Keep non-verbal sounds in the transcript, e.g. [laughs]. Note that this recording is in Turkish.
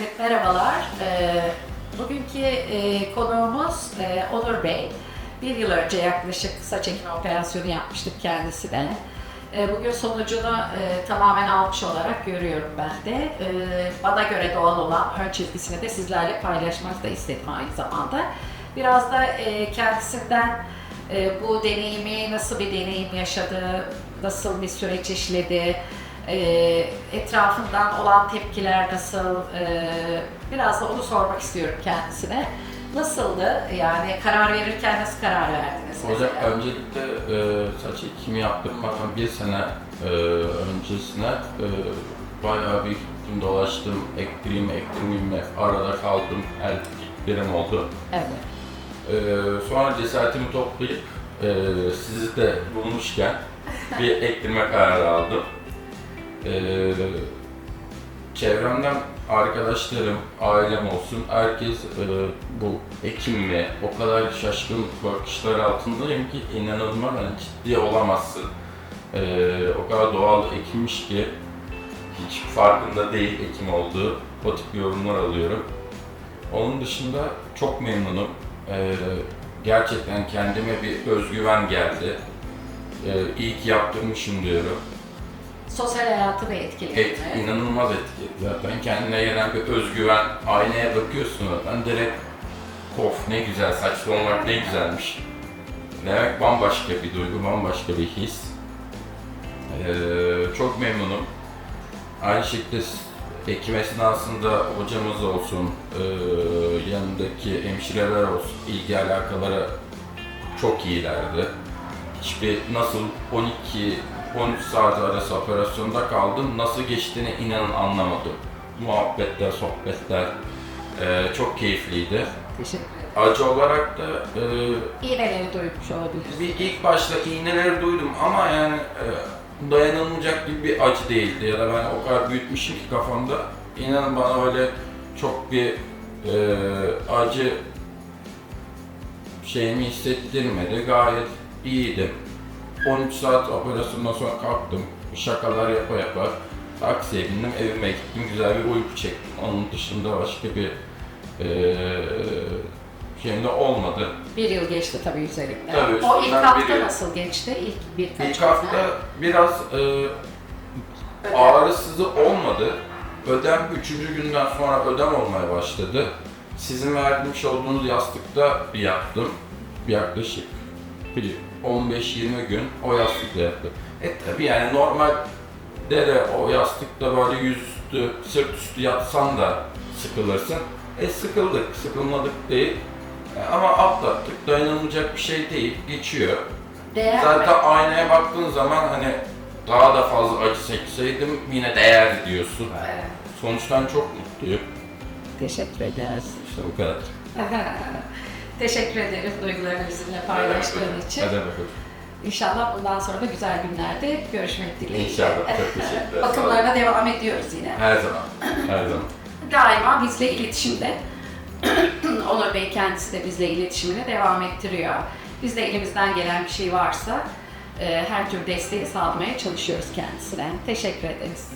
Evet, merhabalar. Ee, bugünkü e, konuğumuz e, Onur Bey. Bir yıl önce yaklaşık saç ekimi operasyonu yapmıştık kendisine. E, bugün sonucunu e, tamamen almış olarak görüyorum ben de. Bana göre doğal olan ön çizgisini de sizlerle paylaşmak da istedim aynı zamanda. Biraz da kendisinden bu deneyimi, nasıl bir deneyim yaşadı, nasıl bir süreç işledi, e, etrafından olan tepkiler nasıl, e, biraz da onu sormak istiyorum kendisine. Nasıldı? Yani karar verirken nasıl karar verdiniz? Hocam mesela? öncelikle e, saç ekimi yaptırmadan bir sene e, öncesine e, bayağı bir gittim dolaştım, ektireyim ektirmeyeyim mi arada kaldım, birim oldu. Evet. E, sonra cesaretimi toplayıp e, sizi de bulmuşken bir ektirme kararı aldım. E, çevremden arkadaşlarım, ailem olsun, herkes e, bu ekim mi o kadar şaşkın bakışlar altındayım ki inanılmaz hani ciddi olamazsın. E, o kadar doğal ekilmiş ki hiç farkında değil ekim olduğu o tip yorumlar alıyorum. Onun dışında çok memnunum. E, gerçekten kendime bir özgüven geldi. E, iyi ki yaptırmışım diyorum. Sosyal hayatı da etkiledi Et, inanılmaz etkili. Zaten kendine gelen bir özgüven, aynaya bakıyorsun zaten direkt of ne güzel saçlı olmak ne güzelmiş. Demek bambaşka bir duygu, bambaşka bir his. Ee, çok memnunum. Aynı şekilde ekim esnasında hocamız olsun, ee, yanındaki hemşireler olsun, ilgi alakaları çok iyilerdi. Hiçbir nasıl 12 13 saat arası operasyonda kaldım. Nasıl geçtiğini inanın anlamadım. Muhabbetler, sohbetler ee, çok keyifliydi. Teşekkür ederim. Acı olarak da e, İğneleri duymuş olabilirsiniz. bir ilk başta iğneleri duydum ama yani e, dayanılmayacak gibi bir acı değildi ya da ben o kadar büyütmüşüm ki kafamda. İnanın bana öyle çok bir e, acı şeyimi hissettirmedi. Gayet iyiydim. 13 saat operasyondan sonra kalktım. Şakalar yapa yapa taksiye bindim, evime gittim. Güzel bir uyku çektim. Onun dışında başka bir e, şeyim de olmadı. Bir yıl geçti tabii üzerinden. Tabii, o ilk hafta bir yıl. nasıl geçti? İlk birkaç İlk hafta ha? biraz e, ağrısızı olmadı. Ödem 3. günden sonra ödem olmaya başladı. Sizin vermiş olduğunuz yastıkta bir yaptım. Yaklaşık bir 15-20 gün o yastıkla yaptım. E tabi yani normal dere o yastıkta böyle yüzüstü, sırt üstü yatsan da sıkılırsın. E sıkıldık, sıkılmadık değil. E, ama atlattık, dayanılmayacak bir şey değil, geçiyor. Değer mi? Zaten aynaya baktığın zaman hani daha da fazla acı çekseydim yine değerli diyorsun. Evet. Sonuçtan çok mutluyum. Teşekkür ederiz. İşte bu kadar. [laughs] Teşekkür ederim duygularını bizimle paylaştığın için. Hadi bakalım. İnşallah bundan sonra da güzel günlerde görüşmek dileğiyle. İnşallah. Çok teşekkür ederim. Bakımlarına devam ediyoruz yine. Her zaman. Her zaman. [laughs] Daima bizle iletişimde. [clears throat] Onur Bey kendisi de bizle iletişimine devam ettiriyor. Biz de elimizden gelen bir şey varsa e, her tür desteği sağlamaya çalışıyoruz kendisine. Teşekkür ederiz.